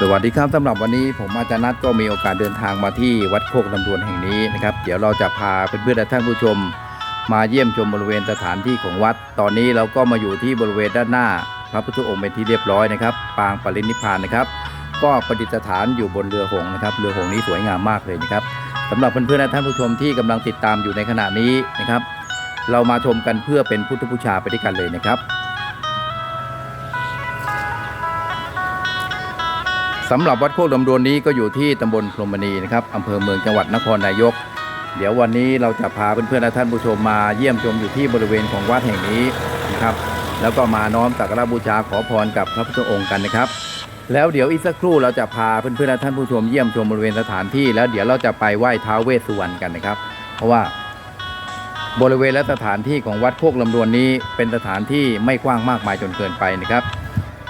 สวัสดีครับสำหรับวันนี้ผมอาจารย์นัทก็มีโอกาสเดินทางมาที่วัดโคกลำดวนแห่งนี้นะครับ เดี๋ยวเราจะพาเพื่อนๆและท่านผู้ชม มาเยี่ยมชมบริเวณสถานที่ของวัด ตอนนี้เราก็มาอยู่ที่บริเวณด้านหน้า พระพุทธองค์เป็นที่เรียบร้อยนะครับ ปางปรินิพานนะครับ ก็ประดิษฐานอยู่บนเรือหงนะครับ เรือหงนี้สวยงามมากเลยนะครับสำหรับเพื่อนๆและท่านผู้ชมที่กำลังติดตามอยู่ในขณะนี้นะครับ เรามาชมกันเพื่อเป็นพุทธบูชาไปด้วยกันเลยนะครับ สำหรับวัดโคกลำดวนนี้ก็อยู่ที่ตำบลพรมณีนะครับอำเภอเมืองจังหวัดนครนายก เดี๋ยววันนี้เราจะพาเพื่อนๆและท่านผู้ชมมาเยี่ยมชมอยู่ที่บริเวณของวัดแห่งนี้นะครับ แล้วก็มาน้อมสักการบูชาขอพรกับพระพุทธองค์กันนะครับ แล้วเดี๋ยวอีกสักครู่เราจะพาเพื่อนๆและท่านผู้ชมเยี่ยมชมบริเวณสถานที่ แล้วเดี๋ยวเราจะไปไหว้ท้าวเวสสุวรรณกันนะครับ เพราะว่าบริเวณและสถานที่ของวัดโคกลำดวนนี้เป็นสถานที่ไม่กว้างมากมายจนเกินไปนะครับ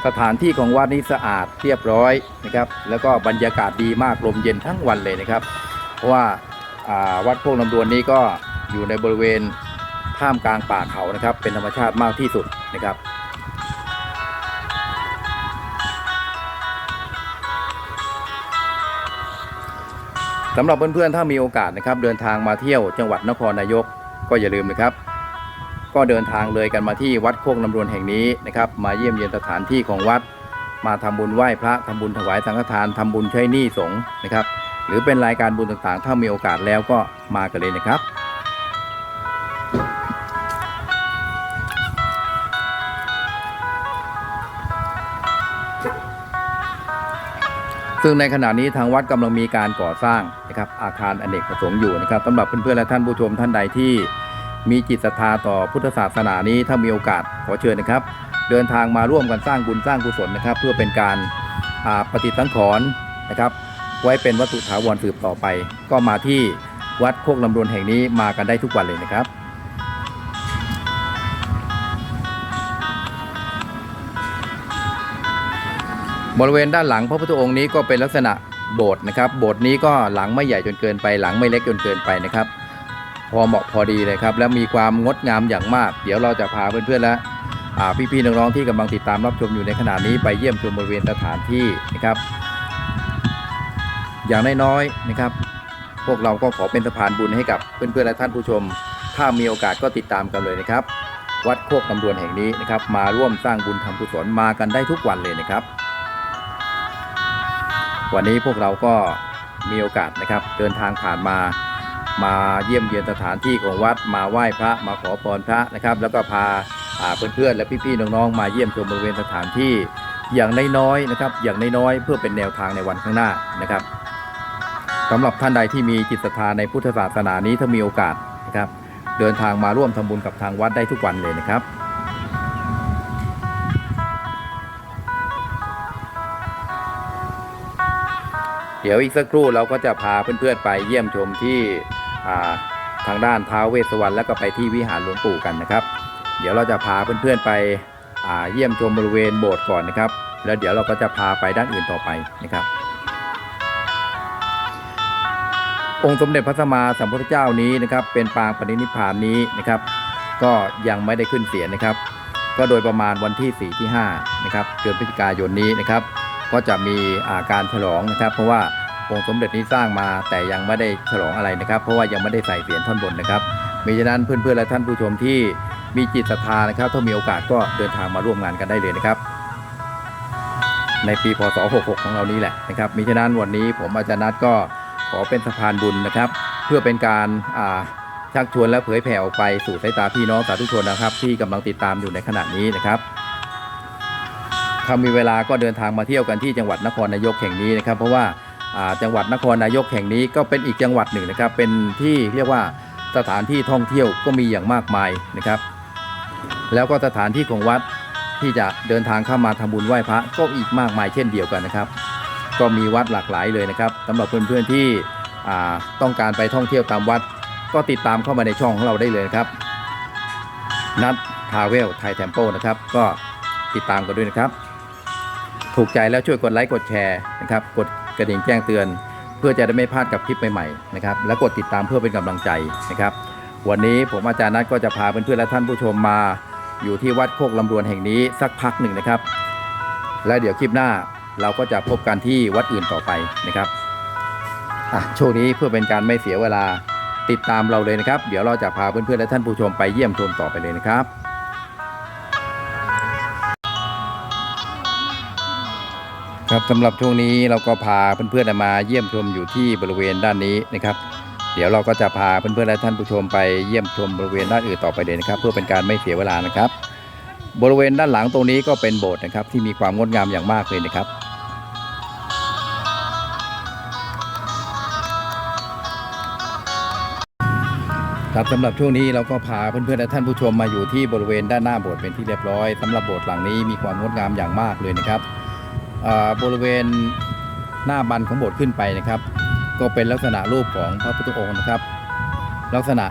สถานที่ของวัดนี้สะอาดเรียบร้อยนะครับ แล้วก็บรรยากาศดีมากลมเย็นทั้งวันเลยนะครับ เพราะว่าาวัดโคกลำดวนนี้ก็อยู่ในบริเวณท่ามกลางป่าเขานะครับ เป็นธรรมชาติมากที่สุดนะครับสำหรับเพื่อนๆ ถ้ามีโอกาสนะครับ เดินทางมาเที่ยวจังหวัดนครนายกก็อย่าลืมนะครับ ก็เดินทางเลยกันมาที่วัดโคกลำดวนแห่งนี้นะครับ มาเยี่ยมเยียนสถานที่ของวัด มาทำบุญไหว้พระทำบุญถวายสังฆทานทำบุญใช้หนี้สงฆ์นะครับ หรือเป็นรายการบุญต่างๆ ถ้ามีโอกาสแล้วก็มากันเลยนะครับซึ่งในขณะนี้ทางวัดกำลังมีการก่อสร้างนะครับอาคารอเนกประสงค์อยู่นะครับสำหรับเพื่อนๆและท่านผู้ชมท่านใดที่ มีจิตศรัทธาต่อพุทธศาสนานี้ถ้ามีโอกาสขอเชิญนะครับ เดินทางมาร่วมกันสร้างบุญสร้างกุศลนะครับ เพื่อเป็นการปฏิสังขรณ์นะครับ ไว้เป็นวัตถุถาวรสืบต่อไป ก็มาที่วัดโคกลำดวนแห่งนี้มากันได้ทุกวันเลยนะครับบริเวณด้านหลังพระพุทธองค์นี้ก็เป็นลักษณะโบสถ์นะครับ โบสถ์นี้ก็หลังไม่ใหญ่จนเกินไป หลังไม่เล็กจนเกินไปนะครับ พอเหมาะพอดีเลยครับ และมีความงดงามอย่างมาก เดี๋ยวเราจะพาเพื่อนๆและอ่าพี่ๆน้องๆที่กำลังติดตามรับชมอยู่ในขณะนี้ไปเยี่ยมชมบริเวณสถานที่นะครับ อย่างน้อยๆนะครับ พวกเราก็ขอเป็นสะพานบุญให้กับเพื่อนๆและท่านผู้ชม ถ้ามีโอกาสก็ติดตามกันเลยนะครับ วัดโคกลำดวนแห่งนี้นะครับ มาร่วมสร้างบุญทำกุศลมากันได้ทุกวันเลยนะครับ วันนี้พวกเราก็มีโอกาสนะครับ เดินทางผ่านมา มาเยี่ยมเยียนสถานที่ของวัดมาไหว้พระมาขอพรพระนะครับ แล้วก็พาาเพื่อนๆและพี่ๆน้องๆมาเยี่ยมชมบริเวณสถานที่อย่างน้อยๆนะครับ อย่างน้อยๆเพื่อเป็นแนวทางในวันข้างหน้านะครับสำหรับท่านใดที่มีจิตศรัทธาในพุทธศาสนานี้ถ้ามีโอกาสนะครับ เดินทางมาร่วมทำบุญกับทางวัดได้ทุกวันเลยนะครับเดี๋ยวอีกสักครู่เราก็จะพาเพื่อนๆไปเยี่ยมชมที่ ทางด้านท้าวเวสสวรรณแล้วก็ไปที่วิหารหลวงปู่กันนะครับ เดี๋ยวเราจะพาเพื่อนๆไปเยี่ยมชมบริเวณโบสถ์ก่อนนะครับ แล้วเดี๋ยวเราก็จะพาไปด้านอื่นต่อไปนะครับ องค์สมเด็จพระสัมมาสัมพุทธเจ้านี้นะครับ เป็นปางปณินิพานนี้นะครับ ก็ยังไม่ได้ขึ้นเสียนนะครับ ก็โดยประมาณวันที่4ที่5นะครับเดือนพฤศจิกายนนี้นะครับ ก็จะมีอาการฉลองนะครับ เพราะว่า องค์สมเด็จนี้สร้างมาแต่ยังไม่ได้ฉลองอะไรนะครับ เพราะว่ายังไม่ได้ใส่เสียนท่อนบนนะครับมีฉะนั้นเพื่อนๆและท่านผู้ชมที่มีจิตศรัทธานะครับ ถ้ามีโอกาสก็เดินทางมาร่วมงานกันได้เลยนะครับ ในปีพศ 66 ของเรานี้แหละนะครับมีฉะนั้นวันนี้ผมอาจารย์นัทก็ขอเป็นสะพานบุญนะครับ เพื่อเป็นการชักชวนและเผยแผ่ออกไปสู่สายตาพี่น้องสาธุชนนะครับ ที่กำลังติดตามอยู่ในขณะนี้นะครับถ้ามีเวลาก็เดินทางมาเที่ยวกันที่จังหวัดนครนายกแห่งนี้นะครับ เพราะว่า จังหวัดนครนายกแห่งนี้ก็เป็นอีกจังหวัดหนึ่งนะครับ เป็นที่เรียกว่าสถานที่ท่องเที่ยวก็มีอย่างมากมายนะครับ แล้วก็สถานที่ของวัดที่จะเดินทางเข้ามาทำบุญไหว้พระก็อีกมากมายเช่นเดียวกันนะครับ ก็มีวัดหลากหลายเลยนะครับสำหรับเพื่อนๆที่ต้องการไปท่องเที่ยวตามวัด ก็ติดตามเข้ามาในช่องของเราได้เลยนะครับ นัดทาเวลไทยเทมเปิลนะครับ ก็ติดตามกันด้วยนะครับ ถูกใจแล้วช่วยกดไลค์กดแชร์นะครับ กด กระดิ่งแจ้งเตือน เพื่อจะได้ไม่พลาดกับคลิปใหม่ๆนะครับและกดติดตามเพื่อเป็นกำลังใจนะครับวันนี้ผมอาจารย์นัทก็จะพาเพื่อนๆและท่านผู้ชมมา อยู่ที่วัดโคกลำดวนแห่งนี้สักพักหนึ่งนะครับ และเดี๋ยวคลิปหน้าเราก็จะพบกันที่วัดอื่นต่อไปนะครับอะช่วงนี้เพื่อเป็นการไม่เสียเวลาติดตามเราเลยนะครับ เดี๋ยวเราจะพาเพื่อนๆและท่านผู้ชมไปเยี่ยมชมต่อไปเลยนะครับ ครับสำหรับช่วงนี้เราก็พาเพื่อนๆมาเยี่ยมชมอยู่ที่บริเวณด้านนี้นะครับ เดี๋ยวเราก็จะพาเพื่อนๆและท่านผู้ชมไปเยี่ยมชมบริเวณด้านอื่นต่อไปเลยนะครับ เพื่อเป็นการไม่เสียเวลานะครับ บริเวณด้านหลังตรงนี้ก็เป็นโบสถ์นะครับ ที่มีความงดงามอย่างมากเลยนะครับครับสำหรับช่วงนี้เราก็พาเพื่อนๆและท่านผู้ชมมาอยู่ที่บริเวณด้านหน้าโบสถ์เป็นที่เรียบร้อยสำหรับโบสถ์หลังนี้มีความงดงามอย่างมากเลยนะครับ บริเวณหน้าบันของโบสถ์ขึ้นไปนะครับ ก็เป็นลักษณะรูปของพระพุทธองค์นะครับ ลักษณะ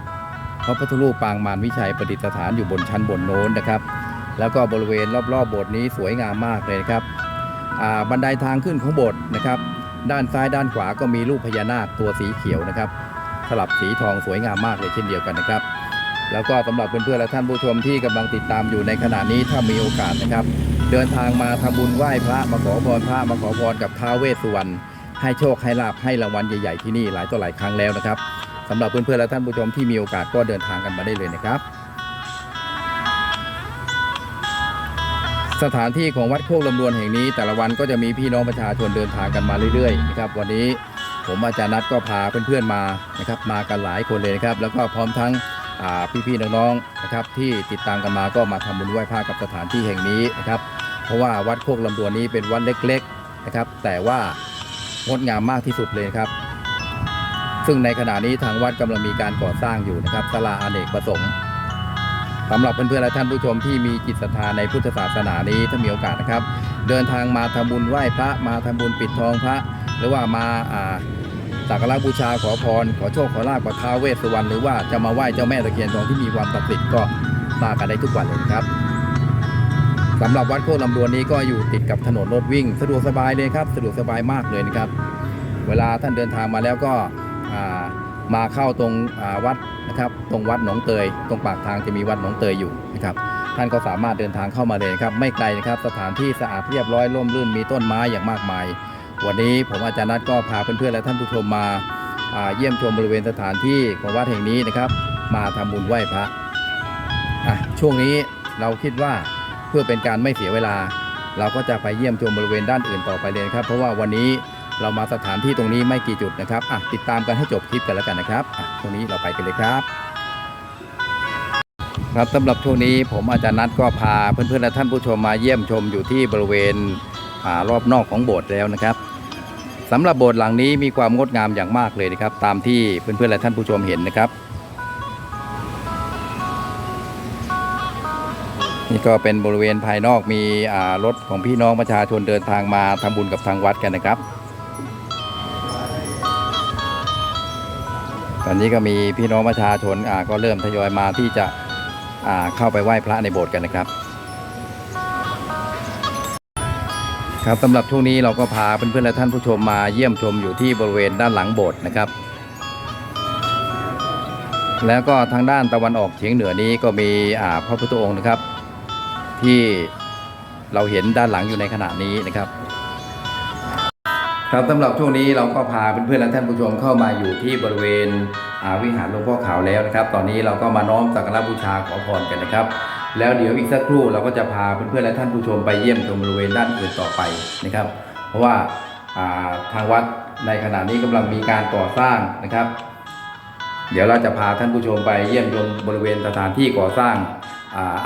พระพุทธรูปปางมารวิชัยประดิษฐานอยู่บนชั้นบนโน้นนะครับ แล้วก็บริเวณรอบๆโบสถ์นี้สวยงามมากเลยนะครับบันไดทางขึ้นของโบสถ์นะครับ ด้านซ้ายด้านขวาก็มีรูปพญานาคตัวสีเขียวนะครับสลับสีทองสวยงามมากเลยเช่นเดียวกันนะครับ แล้วก็สำหรับเพื่อนๆและท่านผู้ชมที่กำลังติดตามอยู่ในขณะนี้ถ้ามีโอกาสนะครับ เดินทางมาทำบุญไหว้พระมาขอพรพระมาขอพรกับท้าวเวสสุวรรณให้โชคให้ลาภให้รางวัลใหญ่ๆที่นี่หลายต่อหลายครั้งแล้วนะครับสำหรับเพื่อนๆและท่านผู้ชมที่มีโอกาสก็เดินทางกันมาได้เลยนะครับ สถานที่ของวัดโคกลำดวนแห่งนี้ แต่ละวันก็จะมีพี่น้องประชาชนเดินทางกันมาเรื่อยๆนะครับวันนี้ผมอาจารย์นัทก็พาเพื่อนๆมานะครับมากันหลายคนเลยนะครับแล้วก็พร้อมทั้งพี่ๆน้องๆนะครับที่ติดตามกันมาก็มาทำบุญไหว้พระกับสถานที่แห่งนี้นะครับ เพราะว่าวัดโคกลำดวนนี้เป็นวัดเล็กๆนะครับ แต่ว่างดงามมากที่สุดเลยครับ ซึ่งในขณะนี้ทางวัดกำลังมีการก่อสร้างอยู่นะครับศาลาอเนกประสงค์สำหรับเพื่อนๆและท่านผู้ชมที่มีจิตศรัทธาในพุทธศาสนานี้ถ้ามีโอกาสนะครับ เดินทางมาทำบุญไหว้พระมาทำบุญปิดทองพระ หรือว่ามาสักการะบูชาขอพร ขอโชคขอลาภกับท้าวเวสสุวรรณหรือว่าจะมาไหว้เจ้าแม่ตะเคียนทองที่มีความศักดิ์สิทธิ์ก็มากันได้ทุกวันเลยครับ สำหรับวัดโคกลำดวนนี้ก็อยู่ติดกับถนนรถวิ่ง สะดวกสบายเลยครับ สะดวกสบายมากเลยนะครับ เวลาท่านเดินทางมาแล้วก็มาเข้าตรงวัดนะครับ ตรงวัดหนองเตย ตรงปากทางจะมีวัดหนองเตยอยู่นะครับ ท่านก็สามารถเดินทางเข้ามาเลยครับ ไม่ไกลนะครับ สถานที่สะอาดเรียบร้อยร่มรื่นมีต้นไม้อย่างมากมาย วันนี้ผมอาจารย์นัทก็พาเพื่อนๆและท่านผู้ชมมาเยี่ยมชมบริเวณสถานที่ของวัดแห่งนี้นะครับ มาทำบุญไหว้พระช่วงนี้เราคิดว่า เพื่อเป็นการไม่เสียเวลา เราก็จะไปเยี่ยมชมบริเวณด้านอื่นต่อไปเลยนครับ เพราะว่าวันนี้เรามาสถานที่ตรงนี้ไม่กี่จุดนะครับอะติดตามกันให้จบคลิปกันแล้วกันนะครับอะช่วงนี้เราไปกันเลยครับ ครับสำหรับช่วงนี้ผมอาจารย์นัทก็พาเพื่อนๆและท่านผู้ชมมาเยี่ยมชมอยู่ที่บริเวณรอบนอกของโบสถ์แล้วนะครับสำหรับโบสถ์หลังนี้มีความงดงามอย่างมากเลยนะครับ ตามที่เพื่อนๆและท่านผู้ชมเห็นนะครับ นี่ก็เป็นบริเวณภายนอกมีรถของพี่น้องประชาชนเดินทางมาทำบุญกับทางวัดกันนะครับ ตอนนี้ก็มีพี่น้องประชาชนาก็เริ่มทยอยมาที่จะเข้าไปไหว้พระในโบสถ์กันนะครับ ครับสำหรับช่วงนี้เราก็พาเพื่อนๆและท่านผู้ชมมาเยี่ยมชมอยู่ที่บริเวณด้านหลังโบสถ์นะครับแล้วก็ทางด้านตะวันออกเฉียงเหนือนี้ก็มีพระพุทธองค์นะครับ ที่เราเห็นด้านหลังอยู่ในขณะนี้นะครับ ครับสำหรับช่วงนี้เราก็พาเพื่อนๆและท่านผู้ชมเข้ามาอยู่ที่บริเวณอาวิหารหลวงพ่อขาวแล้วนะครับ ตอนนี้เราก็มาน้อมสักการะบูชาขอพรกันนะครับ แล้วเดี๋ยวอีกสักครู่เราก็จะพาเพื่อนๆและท่านผู้ชมไปเยี่ยมชมบริเวณด้านอื่นต่อไปนะครับ เพราะว่าอ่าทางวัดในขณะนี้กำลังมีการก่อสร้างนะครับ เดี๋ยวเราจะพาท่านผู้ชมไปเยี่ยมชมบริเวณสถานที่ก่อสร้าง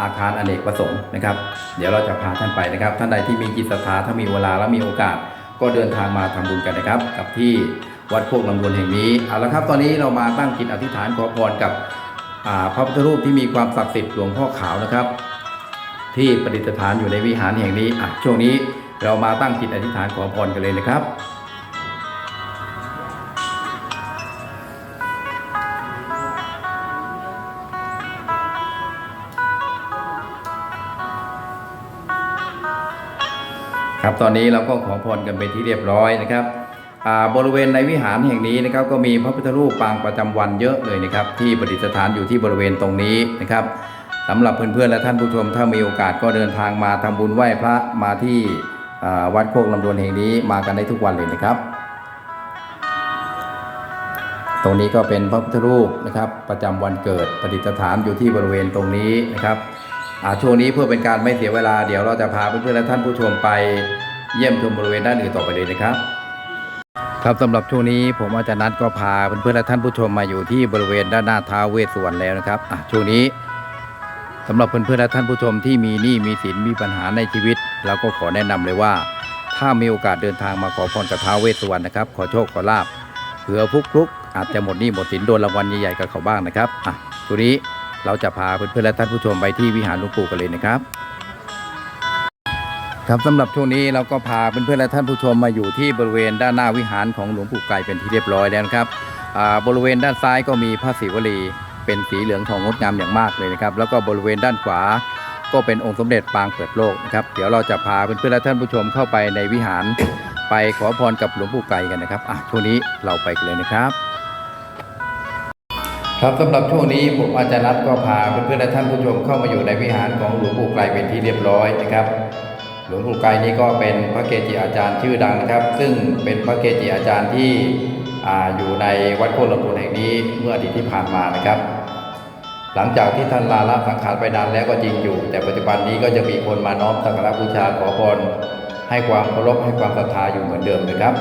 อาคารอเนกประสงค์นะครับ เดี๋ยวเราจะพาท่านไปนะครับ ท่านใดที่มีจิตศรัทธาถ้ามีเวลาและมีโอกาส ก็เดินทางมาทำบุญกันนะครับ กับที่วัดโคกลำดวนแห่งนี้เอาละครับตอนนี้เรามาตั้งจิตอธิษฐานขอพรกับพระพุทธรูปที่มีความศักดิ์สิทธิ์หลวงพ่อขาวนะครับ ที่ประดิษฐานอยู่ในวิหารแห่งนี้อะช่วงนี้เรามาตั้งจิตอธิษฐานขอพรกันเลยนะครับ ครับตอนนี้เราก็ขอพรกันไปที่เรียบร้อยนะครับบริเวณในวิหารแห่งนี้นะครับก็มีพระพุทธรูปปางประจำวันเยอะเลยนะครับที่ประดิษฐานอยู่ที่บริเวณตรงนี้นะครับสำหรับเพื่อนๆและท่านผู้ชมถ้ามีโอกาสก็เดินทางมาทำบุญไหว้พระมาที่วัดโคกลำดวนแห่งนี้มากันได้ทุกวันเลยนะครับ ตรงนี้ก็เป็นพระพุทธรูปนะครับประจำวันเกิดประดิษฐานอยู่ที่บริเวณตรงนี้นะครับ ช่วงนี้เพื่อเป็นการไม่เสียเวลาเดี๋ยวเราจะพาเพื่อนๆและท่านผู้ชมไปเยี่ยมชมบริเวณด้านอื่นต่อไปเลยนะครับ ครับสำหรับช่วงนี้ผมอาจารย์นัทก็พาเพื่อนๆและท่านผู้ชมมาอยู่ที่บริเวณด้านหน้าท้าวเวสสุวรรณแล้วนะครับอะช่วงนี้สำหรับเพื่อนๆและท่านผู้ชมที่มีหนี้มีสินมีปัญหาในชีวิต เราก็ขอแนะนำเลยว่า ถ้ามีโอกาสเดินทางมาขอพรกับท้าวเวสสุวรรณนะครับ ขอโชคขอลาบเผื่อพุกลุกอาจจะหมดหนี้หมดสินโดนรางวัลใหญ่ๆกับเขาบ้างนะครับอะช่วงนี้ เราจะพาเพื่อนๆและท่านผู้ชมไปที่วิหารหลวงปู่กันเลยนะครับ ครับสำหรับช่วงนี้เราก็พาเพื่อนๆและท่านผู้ชมมาอยู่ที่บริเวณด้านหน้าวิหารของหลวงปู่ไก่เป็นที่เรียบร้อยแล้วนะครับอ่าบริเวณด้านซ้ายก็มีพระศิวลีเป็นสีเหลืองทองงดงามอย่างมากเลยนะครับ แล้วก็บริเวณด้านขวาก็เป็นองค์สมเด็จปางเปิดโลกนะครับเดี๋ยวเราจะพาเพื่อนๆและท่านผู้ชมเข้าไปในวิหาร ไปขอพรกับหลวงปู่ไก่กันนะครับอะช่วงนี้เราไปกันเลยนะครับ ครับสำหรับช่วงนี้ผมอาจารย์นัทก็พาเพื่อนๆและท่านผู้ชมเข้ามาอยู่ในวิหารของหลวงปู่ไกลเป็นที่เรียบร้อยนะครับ หลวงปู่ไกรนี่ก็เป็นพระเกจิอาจารย์ชื่อดังนะครับ ซึ่งเป็นพระเกจิอาจารย์ที่ออยู่ในวัดโคตรลำพูนแห่งนี้เมื่ออดีตที่ผ่านมานะครับ หลังจากที่ท่านลาละสังขารไปนานแล้วก็จริงอยู่ แต่ปัจจุบันนี้ก็จะมีคนมาน้อมสักการะบูชาขอพรให้ความเคารพให้ความศรัทธาอยู่เหมือนเดิมนะครับ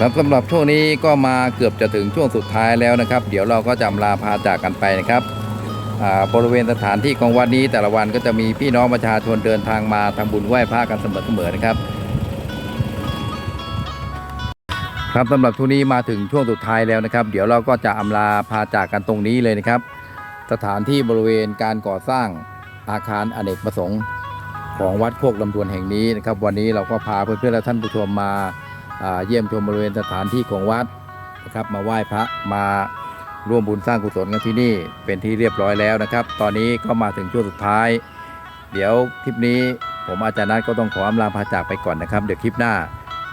สำหรับช่วงนี้ก็มาเกือบจะถึงช่วงสุดท้ายแล้วนะครับ เดี๋ยวเราก็จะอำลาพาจากกันไปนะครับบริเวณสถานที่ของวัดนี้แต่ละวันก็จะมีพี่น้องประชาชนเดินทางมาทำบุญไหว้พระกันเสมอๆนะครับ ครับสำหรับช่วงนี้มาถึงช่วงสุดท้ายแล้วนะครับ เดี๋ยวเราก็จะอำลาพาจากกันตรงนี้เลยนะครับ สถานที่บริเวณการก่อสร้างอาคารอเนกประสงค์ ของวัดโคกลำดวนแห่งนี้นะครับ วันนี้เราก็พาเพื่อนๆและท่านผู้ชมมา เยี่ยมชมบริเวณสถานที่ของวัดนะครับมาไหว้พระมาร่วมบุญสร้างกุศลกันที่นี่เป็นที่เรียบร้อยแล้วนะครับ ตอนนี้ก็มาถึงช่วงสุดท้าย เดี๋ยวคลิปนี้ผมอาจารย์นัทก็ต้องขออำลาพาจากไปก่อนนะครับ เดี๋ยวคลิปหน้า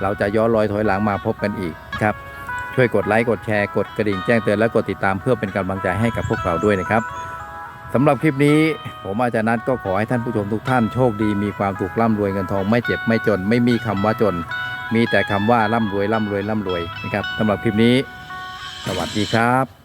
เราจะย้อนรอยถอยหลังมาพบกันอีกครับช่วยกดไลค์กดแชร์กดกระดิ่งแจ้งเตือนและกดติดตามเพื่อเป็นกำลังใจให้กับพวกเราด้วยนะครับสำหรับคลิปนี้ ผมอาจารย์นัทก็ขอให้ท่านผู้ชมทุกท่านโชคดีมีความถูกร่ำรวยเงินทองไม่เจ็บไม่จน ไม่มีคำว่าจน มีแต่คำว่าร่ำรวยร่ำรวยร่ำรวยนะครับสำหรับคลิปนี้ สวัสดีครับ